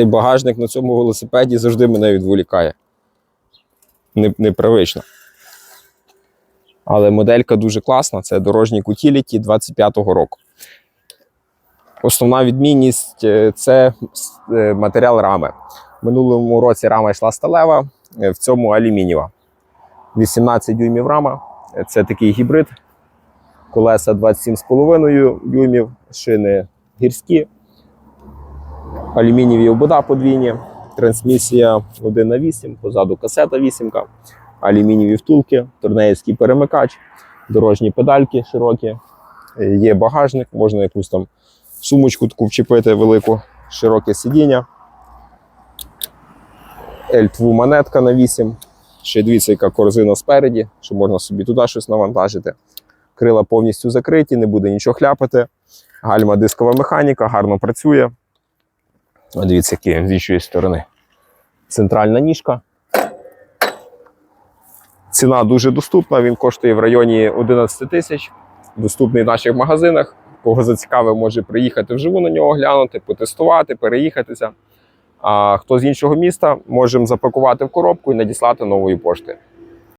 Цей багажник на цьому велосипеді завжди мене відволікає. Непривично. Але моделька дуже класна. Це дорожній Utility 25-го року. Основна відмінність е, це е, матеріал рами. В минулому році рама йшла сталева, е, в цьому алюмінієва. 18 дюймів рама. Це такий гібрид. Колеса 27,5 дюймів, шини гірські, алюмінієві обода подвійні, трансмісія 1 на 8, позаду касета 8, алюмінієві втулки, турнеївський перемикач, дорожні педальки широкі, е, є багажник, можна якусь там сумочку таку вчепити велику, широке сидіння. L2 монетка на 8. Ще дивіться, яка корзина спереді, що можна собі туди щось навантажити. Крила повністю закриті, не буде нічого хляпати. Гальма дискова механіка, гарно працює. Дивіться, він з іншої сторони. Центральна ніжка. Ціна дуже доступна, він коштує в районі 11 тисяч. Доступний в наших магазинах. Кого зацікавив, може приїхати вживу на нього глянути, потестувати, переїхатися. А хто з іншого міста, можемо запакувати в коробку і надіслати новою поштою.